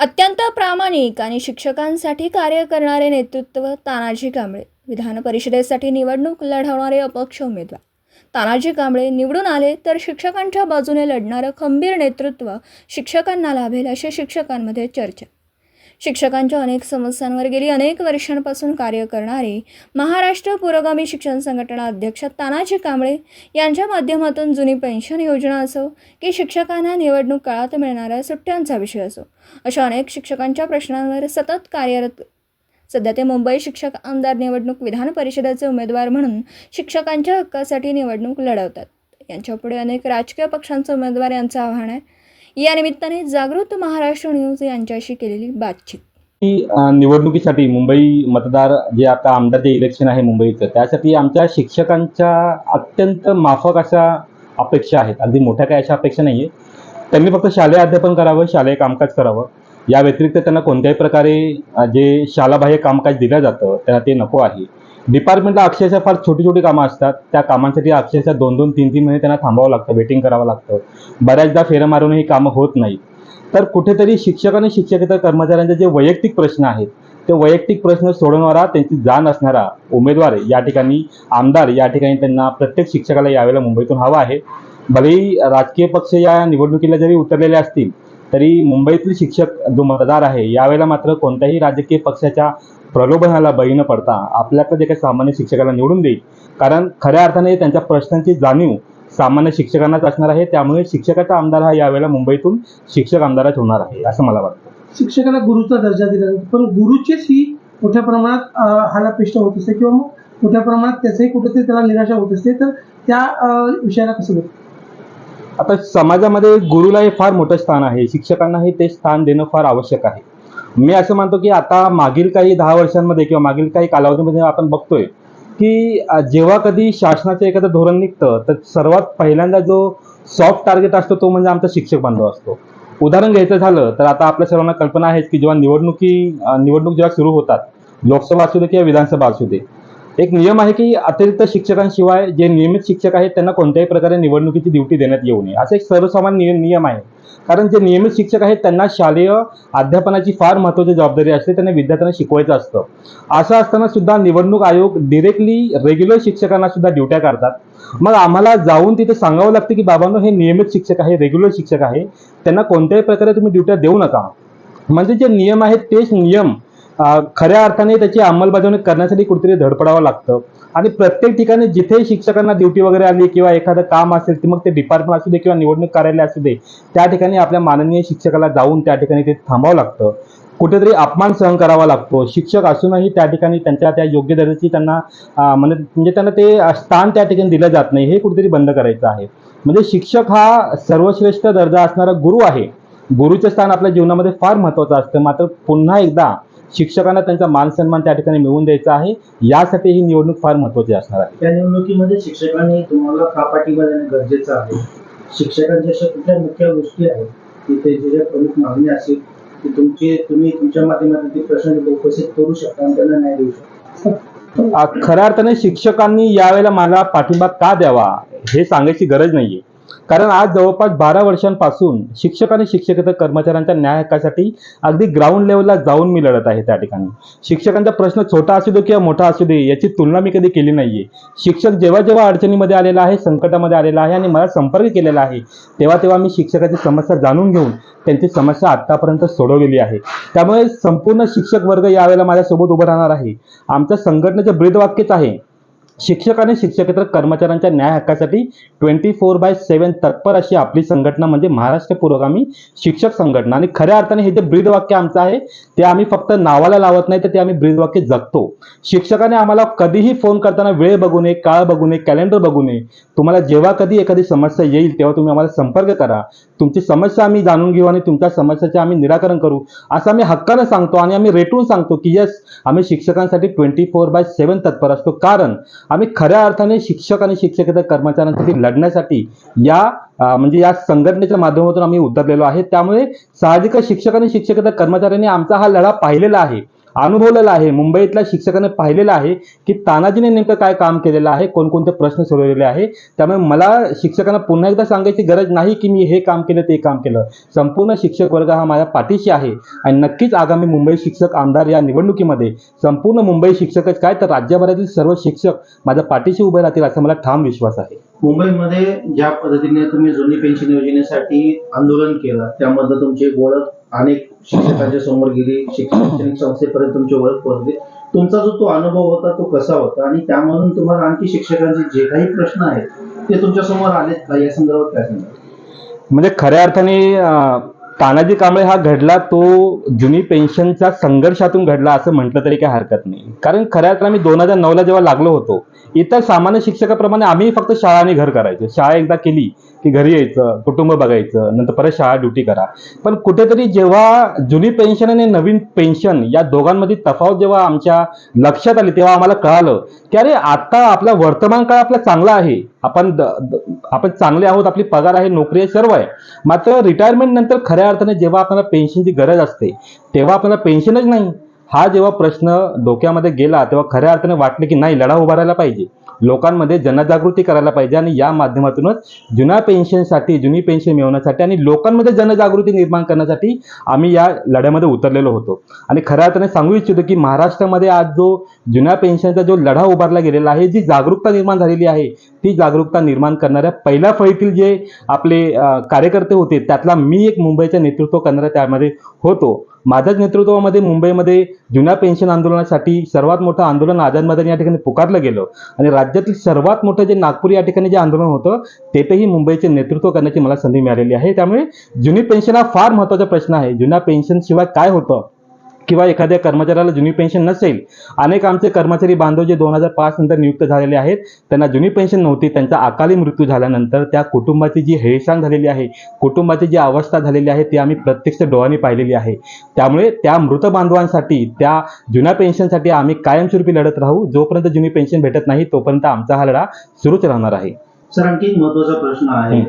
अत्यंत प्रामाणिक आणि शिक्षकांसाठी कार्य करणारे नेतृत्व तानाजी कांबळे. विधान परिषदेसाठी निवडणूक लढवणारे अपक्ष उमेदवार. तानाजी कांबळे निवडून आले तर शिक्षकांच्या बाजूने लढणारं खंबीर नेतृत्व शिक्षकांना लाभेल अशी शिक्षकांमध्ये चर्चा. शिक्षकांच्या अनेक समस्यांवर गेली. अनेक वर्षांपासून कार्य करणारे महाराष्ट्र पुरोगामी शिक्षण संघटना अध्यक्ष तानाजी कांबळे यांच्या माध्यमातून जुनी पेन्शन योजना असो की शिक्षकांना निवडणूक काळात मिळणाऱ्या सुट्ट्यांचा विषय असो अशा अनेक शिक्षकांच्या प्रश्नांवर सतत कार्यरत सध्या ते मुंबई शिक्षक आमदार निवडणूक विधान परिषदेचे उमेदवार म्हणून शिक्षकांच्या हक्कासाठी निवडणूक लढवतात. यांच्यापुढे अनेक राजकीय पक्षांचे उमेदवार यांचं आव्हान आहे. या निमित्ताने जागृत महाराष्ट्र न्यूज यांच्याशी केलेली बातचीत. निवडणुकीसाठी मुंबई मतदार जे आता आमदार जे इलेक्शन आहे मुंबईचं त्यासाठी आमच्या शिक्षकांच्या अत्यंत माफक अशा अपेक्षा आहेत. अगदी मोठ्या काही अशा अपेक्षा नाही आहे त्यांनी फक्त शालेय अध्यापन करावं शालेय कामकाज करावं. या व्यतिरिक्त त्यांना कोणत्याही प्रकारे जे शालाबाह्य कामकाज दिलं जातं त्यांना ते नको आहे. डिपार्टमेंटला अक्षरशः फार छोटी छोटी कामं असतात. त्या कामांसाठी अक्षरशः दोन दोन तीन तीन महिने त्यांना थांबावं लागतं वेटिंग करावं लागतं. बऱ्याचदा फेरं मारून ही कामं होत नाहीत तर कुठेतरी शिक्षक आणि शिक्षकेतर कर्मचाऱ्यांचे जे वैयक्तिक प्रश्न आहेत ते वैयक्तिक प्रश्न सोडवणारा त्यांची जाण असणारा उमेदवार या ठिकाणी आमदार या ठिकाणी त्यांना प्रत्येक शिक्षकाला यावेळेला मुंबईतून हवा आहे. भलेही राजकीय पक्ष या निवडणुकीला जरी उतरलेले असतील तरी मुंबईतील शिक्षक जो मतदार आहे यावेळेला मात्र कोणत्याही राजकीय पक्षाच्या प्रलोभनाला बळी न पडता आपल्याकडे जे काही सामान्य शिक्षकाला निवडून देईल. कारण खऱ्या अर्थाने त्यांच्या प्रश्नांची जाणीव सामान्य शिक्षकांनाच असणार आहे. त्यामुळे शिक्षकाचा आमदार हा यावेळेला मुंबईतून शिक्षक आमदारच होणार आहे असं मला वाटतं. शिक्षकाला गुरुचा दर्जा दिला जातो. पण गुरुचीच ही मोठ्या प्रमाणात हालापेष्ट होत असते किंवा मग मोठ्या प्रमाणात त्याचंही कुठेतरी त्याला निराशा होत असते. तर त्या विषयाला कसं बघतो आता समाजामध्ये गुरुला हे फार मोठं स्थान आहे. शिक्षकांनाही ते स्थान देणं फार आवश्यक आहे. मी असं मानतो की आता मागील काही दहा वर्षांमध्ये किंवा मागील काही कालावधीमध्ये आपण बघतोय की जेव्हा कधी शासनाचं एखादं धोरण निघतं तर सर्वात पहिल्यांदा जो सॉफ्ट टार्गेट असतो तो म्हणजे आमचा शिक्षक बांधव असतो. उदाहरण घ्यायचं झालं तर आता आपल्या सर्वांना कल्पना आहे की जेव्हा निवडणुकी निवडणूक जेव्हा सुरू होतात लोकसभा असू दे किंवा विधानसभा असू दे एक नियम आहे की अतिरिक्त शिक्षकांशिवाय जे नियमित शिक्षक आहेत त्यांना कोणत्याही प्रकारे निवडणुकीची ड्युटी देण्यात येऊ नये. असा एक सर्वसामान्य नियम आहे. कारण जे नियमित शिक्षक आहेत त्यांना शालेय अध्यापनाची फार महत्त्वाची जबाबदारी असते त्यांना विद्यार्थ्यांना शिकवायचं असतं. असं असताना सुद्धा निवडणूक आयोग डिरेक्टली रेग्युलर शिक्षकांना सुद्धा ड्युट्या करतात. मग आम्हाला जाऊन तिथे सांगावं लागतं की बाबांनो हे नियमित शिक्षक आहे रेग्युलर शिक्षक आहे. त्यांना कोणत्याही प्रकारे तुम्ही ड्युट्या देऊ नका. म्हणजे जे नियम आहेत तेच नियम खऱ्या अर्थाने त्याची अंमलबजावणी करण्यासाठी कुठेतरी धडपडावं लागतं. आणि प्रत्येक ठिकाणी जिथे शिक्षकांना ड्युटी वगैरे आली किंवा एखादं काम असेल ते मग ते डिपार्टमेंट असू दे किंवा निवडणूक कार्यालय असू दे त्या ठिकाणी आपल्या माननीय शिक्षकाला जाऊन त्या ठिकाणी ते थांबावं लागतं. कुठेतरी अपमान सहन करावा लागतो. शिक्षक असूनही त्या ठिकाणी त्यांच्या त्या योग्य दर्जाची त्यांना म्हणजे म्हणजे त्यांना ते स्थान त्या ठिकाणी दिलं जात नाही हे कुठेतरी बंद करायचं आहे. म्हणजे शिक्षक हा सर्वश्रेष्ठ दर्जा असणारा गुरु आहे. गुरुचं स्थान आपल्या जीवनामध्ये फार महत्त्वाचं असतं. मात्र पुन्हा एकदा शिक्षकांना त्यांचा मान सन्मान त्या ठिकाणी मिळवून द्यायचा आहे. यासाठी ही निवडणूक फार महत्त्वाची असणार आहे. त्या निवडणुकीमध्ये शिक्षकांनी तुम्हाला का पाठिंबा देणं गरजेचं आहे. शिक्षकांच्या अशा कुठल्या मुख्य गोष्टी आहेत की ते जे प्रमुख मागणी असेल की तुमचे तुम्ही तुमच्या माध्यमातून ते प्रश्न उपस्थित करू शकता आणि त्यांना न्याय देऊ शकता? खऱ्या अर्थाने शिक्षकांनी यावेळेला मला पाठिंबा का द्यावा हे सांगायची गरज नाहीये. कारण आज जवळपास बारा वर्षांपासून शिक्षक आणि शिक्षकेतर कर्मचाऱ्यांच्या न्याय हक्कासाठी अगदी ग्राउंड लेवलला जाऊन मी लढत आहे त्या ठिकाणी. शिक्षकांचा प्रश्न छोटा असू दे किंवा मोठा असू दे याची तुलना मी कधी केली नाहीये. शिक्षक जेव्हा जेव्हा अडचणीमध्ये आलेला आहे संकटामध्ये आलेला आहे आणि मला संपर्क केलेला आहे तेव्हा तेव्हा मी शिक्षकाची समस्या जाणून घेऊन त्यांची समस्या आत्तापर्यंत सोडवलेली आहे. त्यामुळे संपूर्ण शिक्षक वर्ग यावेळेला माझ्यासोबत उभं राहणार आहे. आमच्या संघटनेचं ब्रीदवाक्यच आहे शिक्षक आणि शिक्षकेतर कर्मचाऱ्यांच्या न्याय हक्कासाठी ट्वेंटी फोर बाय सेवन तत्पर अशी आपली संघटना म्हणजे महाराष्ट्र पुरोगामी शिक्षक संघटना. आणि खऱ्या अर्थाने हे जे ब्रीदवाक्य आमचं आहे ते आम्ही फक्त नावाला लावत नाही तर ते आम्ही ब्रीदवाक्य जगतो. शिक्षकाने आम्हाला कधीही फोन करताना वेळ बघू नये काळ बघू नये कॅलेंडर बघू नये. तुम्हाला जेव्हा कधी एखादी समस्या येईल तेव्हा तुम्ही आम्हाला संपर्क करा. तुमची समस्या आम्ही जाणून घेऊ आणि तुमच्या समस्याचे आम्ही निराकरण करू. असं आम्ही हक्कानं सांगतो आणि आम्ही रेटून सांगतो की यस आम्ही शिक्षकांसाठी ट्वेंटी फोर बाय सेवन तत्पर असतो. कारण आम्ही खऱ्या अर्थाने शिक्षक आणि शिक्षकेतर कर्मचाऱ्यांसाठी लढण्यासाठी या म्हणजे या संघटनेच्या माध्यमातून आम्ही उतरलेलो आहे. त्यामुळे साहजिकच शिक्षक आणि शिक्षकेतर कर्मचाऱ्यांनी आमचा हा लढा पाहिलेला आहे. अनुभवलेलं आहे मुंबईतल्या शिक्षकाने पाहिलेलं आहे की तानाजीने नेमकं काय काम केलेलं आहे कोणकोणते प्रश्न सोडवलेले आहे. त्यामुळे मला शिक्षकांना पुन्हा एकदा सांगायची गरज नाही की मी हे काम केलं ते काम केलं. संपूर्ण शिक्षक वर्ग हा माझ्या पाठीशी आहे आणि नक्कीच आगामी मुंबई शिक्षक आमदार या निवडणुकीमध्ये संपूर्ण मुंबई शिक्षकच काय तर राज्यभरातील सर्व शिक्षक माझ्या पाठीशी उभे राहतील असा मला ठाम विश्वास आहे. मुंबईमध्ये ज्या पद्धतीने तुम्ही जुनी पेन्शन योजनेसाठी आंदोलन केलं त्यामध्ये तुमची एक ओळख अनेक शिक्षकांच्या समोर गेली शिक्षण शैक्षणिक संस्थेपर्यंत तुमची ओळख पोहोचली. तुमचा जो तो अनुभव होता तो कसा होता? आणि त्यामधून तुम्हाला आणखी शिक्षकांचे जे काही प्रश्न आहेत ते तुमच्यासमोर आलेत का? या संदर्भात काय सांगा म्हणजे खऱ्या अर्थाने तानाजी कांबळे हा घडला तो जुनी पेन्शनच्या संघर्षातून घडला असं म्हटलं तरी काही हरकत नाही. कारण खऱ्या अर्थाने मी दोन हजार नऊला जेव्हा लागलो होतो इतर सामान्य शिक्षकाप्रमाणे आम्ही फक्त शाळा आणि घर करायचो. शाळा एकदा केली की घरी यायचं कुटुंब बघायचं नंतर परत शाळा ड्युटी करा. पण कुठेतरी जेव्हा जुनी पेन्शन आणि नवीन पेन्शन या दोघांमध्ये तफावत जेव्हा आमच्या लक्षात आली तेव्हा आम्हाला कळालं की अरे आता आपला वर्तमान काळ आपला चांगला आहे. आपण द- आपण चांगले आहोत आपली पगार आहे नोकरी आहे सर्व आहे. मात्र रिटायरमेंट नंतर खऱ्या अर्थाने जेव्हा आपल्याला पेन्शनची गरज असते तेव्हा आपल्याला पेन्शनच नाही. हा जेव्हा प्रश्न डोक्यामध्ये गेला तेव्हा खऱ्या अर्थाने वाटले की नाही लढा उभारायला पाहिजे. लोकांमध्ये जनजागृती करायला पाहिजे आणि या माध्यमातूनच जुन्या पेन्शनसाठी जुनी पेन्शन मिळवण्यासाठी आणि लोकांमध्ये जनजागृती निर्माण करण्यासाठी आम्ही या लढ्यामध्ये उतरलेलो होतो. आणि खऱ्या अर्थाने सांगू इच्छितो की महाराष्ट्रामध्ये आज जो जुन्या पेन्शनचा जो लढा उभारला गेलेला आहे जी जागरूकता निर्माण झालेली आहे ती जागरूकता निर्माण करणाऱ्या पहिल्या फळीतील जे आपले कार्यकर्ते होते त्यातला मी एक मुंबईचं नेतृत्व करणारा त्यामध्ये होतो. माझ्याच नेतृत्वामध्ये मुंबईमध्ये जुन्या पेन्शन आंदोलनासाठी सर्वात मोठं आंदोलन आझाद मैदान या ठिकाणी पुकारलं गेलं. आणि राज्यातील सर्वात मोठं जे नागपूर या ठिकाणी जे आंदोलन होतं तेथेही मुंबईचे नेतृत्व करण्याची मला संधी मिळालेली आहे. त्यामुळे जुनी पेन्शन हा फार महत्त्वाचा प्रश्न आहे. जुन्या पेन्शनशिवाय काय होतं? किंवा एखाद्या कर्मचाऱ्याला जुनी पेन्शन नसेल. अनेक आमचे कर्मचारी बांधव जे दोन हजार पाच नंतर नियुक्त झालेले आहेत त्यांना जुनी पेन्शन नव्हती त्यांचा अकाली मृत्यू झाल्यानंतर त्या कुटुंबाची जी हेळसांड झालेली आहे कुटुंबाची जी अवस्था झालेली आहे ती आम्ही प्रत्यक्ष डोळ्यांनी पाहिलेली आहे. त्यामुळे त्या मृत बांधवांसाठी त्या जुन्या पेन्शनसाठी आम्ही कायमस्वरूपी लढत राहू. जोपर्यंत जुनी पेन्शन भेटत नाही तोपर्यंत आमचा हा लढा सुरूच राहणार आहे. सर आणखी एक महत्त्वाचा प्रश्न आहे.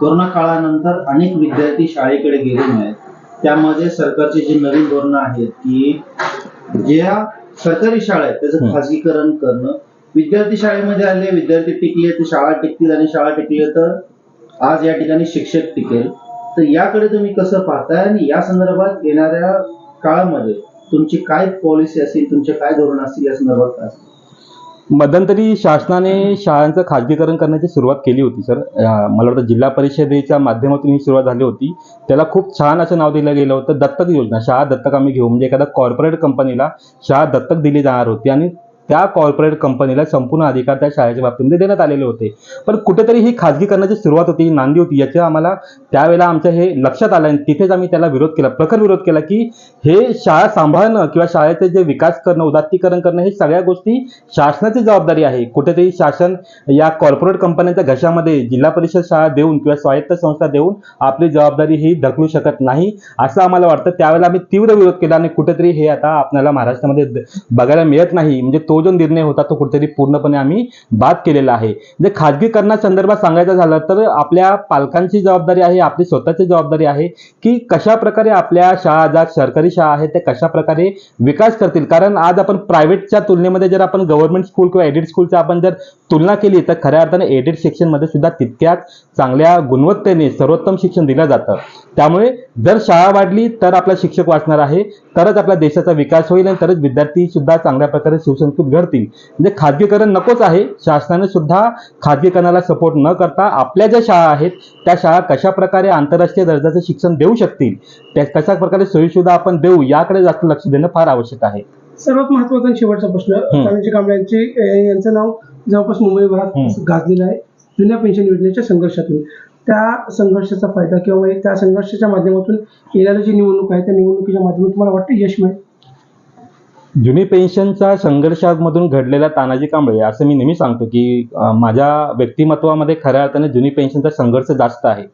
कोरोना काळानंतर अनेक विद्यार्थी शाळेकडे गेले नाहीत. त्यामध्ये सरकारची जी नवीन धोरणं आहेत की ज्या सरकारी शाळा आहेत त्याचं. खाजगीकरण करणं विद्यार्थी शाळेमध्ये आले विद्यार्थी टिकले तर शाळा टिकतील आणि शाळा टिकले तर आज या ठिकाणी शिक्षक टिकेल तर याकडे तुम्ही कसं पाहताय आणि या संदर्भात येणाऱ्या काळामध्ये तुमची काय पॉलिसी असेल तुमचे काय धोरण असतील या संदर्भात काय? मध्यंतरी शासनाने शाळांचं खाजगीकरण करण्याची सुरुवात केली होती सर. मला वाटतं जिल्हा परिषदेच्या माध्यमातून ही सुरुवात झाली होती. त्याला खूप छान असं नाव दिलं गेलं होतं दत्तक योजना. शाळा दत्तक आम्ही घेऊ. म्हणजे एखाद्या कॉर्पोरेट कंपनीला शाळा दत्तक दिली जाणार होती आणि त्या कॉर्पोरेट कंपनीला संपूर्ण अधिकार त्या शाळेच्या बाबतीमध्ये देण्यात आलेले होते. पण कुठेतरी ही खाजगीकरणाची सुरुवात होती ही नांदी होती. याच्या आम्हाला त्यावेळेला आमच्या हे लक्षात आलं आणि तिथेच आम्ही त्याला विरोध केला प्रखर विरोध केला की हे शाळा सांभाळणं किंवा शाळेचे जे विकास करणं उदात्तीकरण करणं हे सगळ्या गोष्टी शासनाची जबाबदारी आहे. कुठेतरी शासन या कॉर्पोरेट कंपन्यांच्या घशामध्ये जिल्हा परिषद शाळा देऊन किंवा स्वायत्त संस्था देऊन आपली जबाबदारी ही ढकलू शकत नाही असं आम्हाला वाटतं. त्यावेळेला आम्ही तीव्र विरोध केला आणि कुठेतरी हे आता आपल्याला महाराष्ट्रामध्ये बघायला मिळत नाही. म्हणजे तो जो निर्णय होता तो कुठेतरी पूर्णपणे आम्ही बाद केलेला आहे. जर खाजगीकरणासंदर्भात सांगायचं झालं तर आपल्या पालकांची जबाबदारी आहे आपली स्वतःची जबाबदारी आहे की कशा प्रकारे आपल्या शाळा ज्या सरकारी शाळा आहेत त्या कशा प्रकारे विकास करतील. कारण आज आपण प्रायव्हेटच्या तुलनेमध्ये जर आपण गव्हर्नमेंट स्कूल किंवा एडेड स्कूलच्या आपण जर तुलना केली तर खऱ्या अर्थाने एडेड सेक्शनमध्ये सुद्धा तितक्याच चांगल्या गुणवत्तेने सर्वोत्तम शिक्षण दिलं जातं. त्यामुळे जर शाळा वाढली तर आपला शिक्षक वाचणार आहे तरच आपल्या देशाचा विकास होईल आणि तरच विद्यार्थी सुद्धा चांगल्या प्रकारे सुसंस्कृत घडतील म्हणजे खाजगीकरण नकोच आहे शासनाने सुद्धा खाजगीकरणाला सपोर्ट न करता आपल्या ज्या शाळा आहेत त्या शाळा कशा प्रकारे आंतरराष्ट्रीय दर्जाचं शिक्षण देऊ शकतील त्या कशा प्रकारे सोयीसुविधा आपण देऊ याकडे जास्त लक्ष देणं फार आवश्यक आहे सर्वात महत्त्वाचा शेवटचा प्रश्न. तानाजी कांबळे यांचे यांचं नाव जवळपास मुंबईभरात. गाजलेलं आहे जुन्या पेन्शन योजनेच्या संघर्षातून त्या संघर्षाचा फायदा किंवा म्हणजे त्या संघर्षाच्या माध्यमातून येणारी जी निवडणूक आहे त्या निवडणुकीच्या माध्यमातून तुम्हाला वाटतं यश मिळेल? जुनी पेन्शनच्या संघर्षामधून घडलेला तानाजी कांबळे असं मी नेहमी सांगतो की माझ्या व्यक्तिमत्वामध्ये खऱ्या अर्थाने जुनी पेन्शनचा संघर्ष जास्त आहे.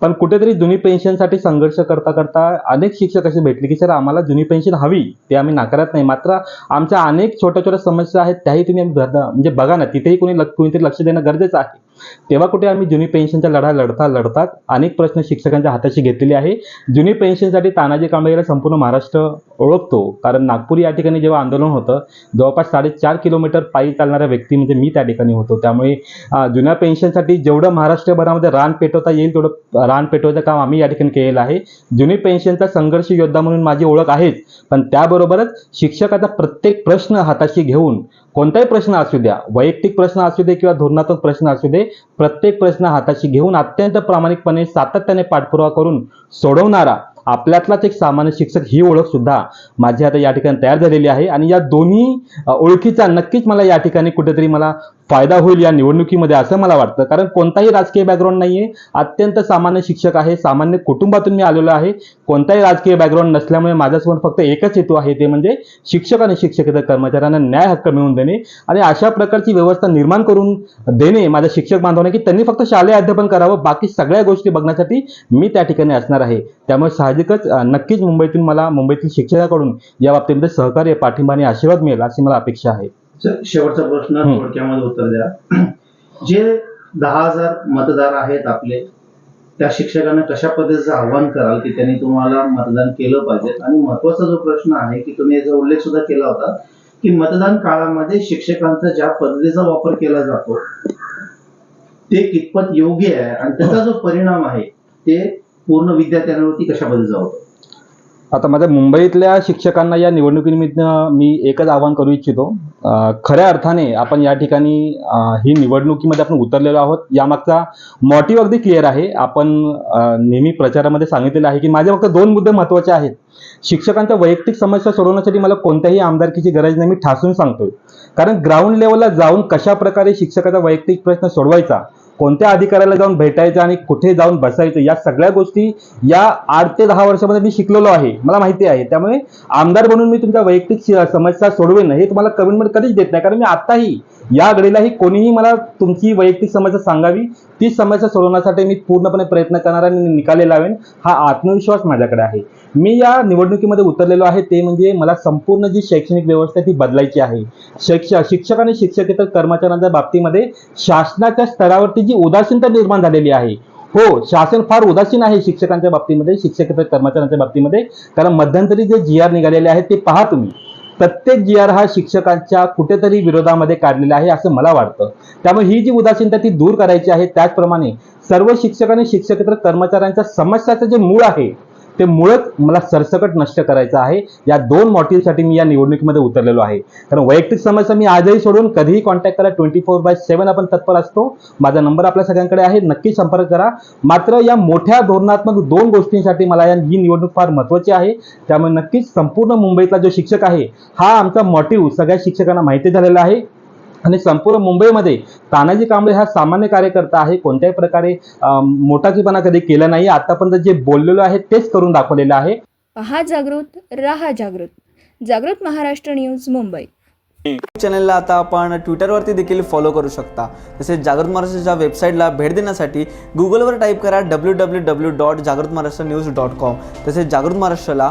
पण कुठेतरी जुनी पेन्शनसाठी संघर्ष करता करता अनेक शिक्षक असे भेटले की सर आम्हाला जुनी पेन्शन हवी ते आम्ही नाकारत नाही. मात्र आमच्या अनेक छोट्या छोट्या समस्या आहेत त्याही तुम्ही म्हणजे बघा ना तिथेही कोणी लक्ष कोणीतरी लक्ष देणं गरजेचं आहे. तेव्हा कुठे आम्ही जुनी पेन्शनचा लढा लढता लढतात अनेक प्रश्न शिक्षकांच्या हाताशी घेतलेले आहे. जुनी पेन्शनसाठी तानाजी कांबळेला संपूर्ण महाराष्ट्र ओळखतो. कारण नागपूर या ठिकाणी जेव्हा आंदोलन होतं जवळपास साडेचार किलोमीटर पायी चालणारा व्यक्ती म्हणजे मी त्या ठिकाणी होतो. त्यामुळे जुन्या पेन्शनसाठी जेवढं महाराष्ट्रभरामध्ये रान पेटवता येईल तेवढं रान पेटवायचं काम आम्ही या ठिकाणी केलेलं आहे. जुनी पेन्शनचा संघर्ष योद्धा म्हणून माझी ओळख आहेच. पण त्याबरोबरच शिक्षकाचा प्रत्येक प्रश्न हाताशी घेऊन कोणताही प्रश्न असू द्या वैयक्तिक प्रश्न असू दे किंवा धोरणात्मक प्रश्न असू दे प्रत्येक प्रश्न हाताशी घेऊन अत्यंत प्रामाणिकपणे सातत्याने पाठपुरावा करून सोडवणारा आपल्यातलाच एक सामान्य शिक्षक ही ओळख सुद्धा माझी आता या ठिकाणी तयार झालेली आहे. आणि या दोन्ही ओळखीचा नक्कीच मला या ठिकाणी कुठेतरी मला फायदा होईल या निवडणुकीमध्ये असं मला वाटतं. कारण कोणताही राजकीय बॅकग्राऊंड नाही आहे अत्यंत सामान्य शिक्षक आहे. सामान्य कुटुंबातून मी आलेलो आहे. कोणताही राजकीय बॅकग्राऊंड नसल्यामुळे माझ्यासमोर फक्त एकच हेतू आहे ते म्हणजे शिक्षक आणि शिक्षकेतर कर्मचाऱ्यांना न्याय हक्क मिळवून देणे आणि अशा प्रकारची व्यवस्था निर्माण करून देणे माझ्या शिक्षक बांधवांना की त्यांनी फक्त शालेय अध्यापन करावं. बाकी सगळ्या गोष्टी बघण्यासाठी मी त्या ठिकाणी असणार आहे. त्यामुळे साहजिकच नक्कीच मुंबईतून मला मुंबईतील शिक्षकाकडून या बाबतीमध्ये सहकार्य पाठिंबा आणि आशीर्वाद मिळेल अशी मला अपेक्षा आहे. शेवटचा प्रश्न. थोडक्यामध्ये उत्तर द्या. जे दहा हजार मतदार आहेत आपले त्या शिक्षकांना कशा पद्धतीचं आव्हान कराल की त्यांनी तुम्हाला मतदान केलं पाहिजे? आणि महत्त्वाचा जो प्रश्न आहे की तुम्ही याचा उल्लेख सुद्धा केला होता की मतदान काळामध्ये शिक्षकांचा ज्या पद्धतीचा वापर केला जातो ते कितपत योग्य आहे? आणि त्याचा जो परिणाम आहे ते पूर्ण विद्यार्थ्यांवरती कशा पद्धतीचा होतो? आता माझ्या मुंबईतल्या शिक्षकांना या निवडणुकीनिमित्त मी एकच आवाहन करू इच्छितो. खऱ्या अर्थाने आपण या ठिकाणी ही निवडणुकीमध्ये आपण उतरलेलो आहोत. यामागचा मोटिव्ह अगदी क्लिअर आहे. आपण नेहमी प्रचारामध्ये सांगितलेलं आहे की माझे फक्त दोन मुद्दे महत्त्वाचे आहेत. शिक्षकांच्या वैयक्तिक समस्या सोडवण्यासाठी मला कोणत्याही आमदारकीची गरज नाही. मी ठासून सांगतोय. कारण ग्राउंड लेवलला जाऊन कशा प्रकारे शिक्षकाचा वैयक्तिक प्रश्न सोडवायचा कोणत्या अधिकाऱ्याला जाऊन भेटायचं आणि कुठे जाऊन बसायचं या सगळ्या गोष्टी या आठ ते दहा वर्षामध्ये मी शिकलेलो आहे. मला माहिती आहे. त्यामुळे आमदार बनून मी तुमच्या वैयक्तिक समस्या सोडवेन हे तुम्हाला कमेंटमध्ये कधीच देत नाही. कारण मी आत्ताही या घडीलाही कोणीही मला तुमची वैयक्तिक समस्या सांगावी ती समस्या सोडवण्यासाठी मी पूर्णपणे प्रयत्न करणार आणि निकाली लावेन हा आत्मविश्वास माझ्याकडे आहे. मी या निवडणुकीमध्ये उतरलेलो आहे ते म्हणजे मला संपूर्ण जी शैक्षणिक व्यवस्था ती बदलायची आहे. शिक्षक शिक्षक आणि शिक्षकेतर कर्मचाऱ्यांच्या बाबतीमध्ये शासनाच्या स्तरावरती जी उदासीनता निर्माण झालेली आहे हो शासन फार उदासीन आहे शिक्षकांच्या बाबतीमध्ये शिक्षकेतर कर्मचाऱ्यांच्या बाबतीमध्ये. कारण मध्यंतरी जे जी आर निघालेले आहेत ते पहा तुम्ही. प्रत्येक जी आर हा शिक्षकांच्या कुठेतरी विरोधामध्ये काढलेला आहे असं मला वाटतं. त्यामुळे ही जी उदासीनता ती दूर करायची आहे त्याचप्रमाणे सर्व शिक्षक आणि शिक्षकेतर कर्मचाऱ्यांच्या समस्याचं जे मूळ आहे ते मुळच मला सरसकट नष्ट करायचं आहे. या दोन मॉटिव्हसाठी मी या निवडणुकीमध्ये उतरलेलो आहे. कारण वैयक्तिक समस्या मी आजही सोडून कधीही कॉन्टॅक्ट करा. ट्वेंटी फोर बाय सेवन आपण तत्पर असतो. माझा नंबर आपल्या सगळ्यांकडे आहे. नक्की संपर्क करा. मात्र या मोठ्या धोरणात्मक दोन गोष्टींसाठी मला या ही निवडणूक फार महत्त्वाची आहे. त्यामुळे नक्कीच संपूर्ण मुंबईतला जो शिक्षक आहे हा आमचा मॉटिव्ह सगळ्या शिक्षकांना माहिती झालेला आहे. आणि संपूर्ण मुंबईमध्ये तानाजी कांबळे हा सामान्य कार्यकर्ता आहे. कोणत्याही प्रकारे मोटाकीपणा कधी केला नाही. आतापर्यंत जे बोललेलो आहे तेच करून दाखवलेलं आहे. पहा जागृत राहा जागृत. जागृत महाराष्ट्र न्यूज मुंबई. चॅनलला आता आपण ट्विटरवरती देखील फॉलो करू शकता. तसेच जागृत महाराष्ट्राच्या वेबसाईटला भेट देण्यासाठी गुगलवर टाईप करा डब्ल्यू डब्ल्यू डब्ल्यू डॉट जागृत महाराष्ट्र न्यूज डॉट कॉम तसेच जागृत महाराष्ट्राला